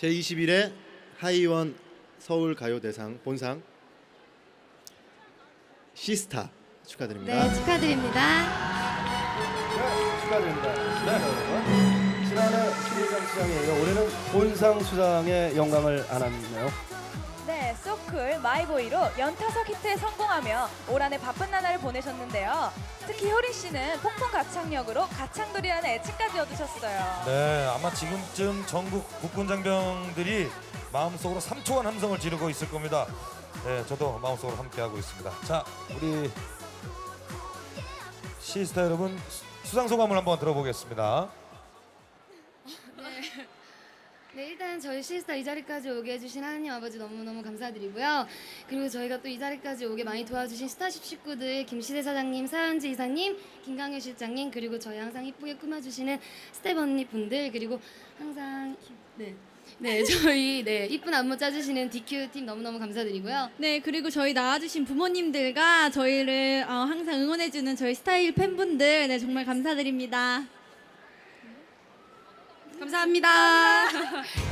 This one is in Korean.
제21회 하이원 서울 가요 대상 본상 시스타 축하드립니다. 네, 축하드립니다. 네, 축하드립니다. 네. 지난해 신인상 수상에 이어 올해는 본상 수상의 영광을 안았네요. 네, 소클 마이보이로 연타석 히트에 성공하며 올 한해 바쁜 나날을 보내셨는데요. 특히 효린 씨는 폭풍 가창력으로 가창돌이라는 애칭까지 얻으셨어요. 네, 아마 지금쯤 전국 국군 장병들이 마음속으로 삼초간 함성을 지르고 있을 겁니다. 네, 저도 마음속으로 함께하고 있습니다. 자, 우리 시스타 여러분 수- 수상 소감을 한번 들어보겠습니다. 네, 일단 저희 시스타 이 자리까지 오게 해주신 하나님 아버지 너무너무 감사드리고요. 그리고 저희가 또 이 자리까지 오게 많이 도와주신 스타쉽 식구들 김시대 사장님, 사연지 이사님, 김강효 실장님 그리고 저희 항상 이쁘게 꾸며주시는 스텝 언니 분들 그리고 항상 네. 네, 저희 네 이쁜 안무 짜주시는 DQ 팀 너무너무 감사드리고요. 네, 그리고 저희 나와주신 부모님들과 저희를 어, 항상 응원해주는 저희 스타일 팬분들, 네, 정말 감사드립니다. 감사합니다.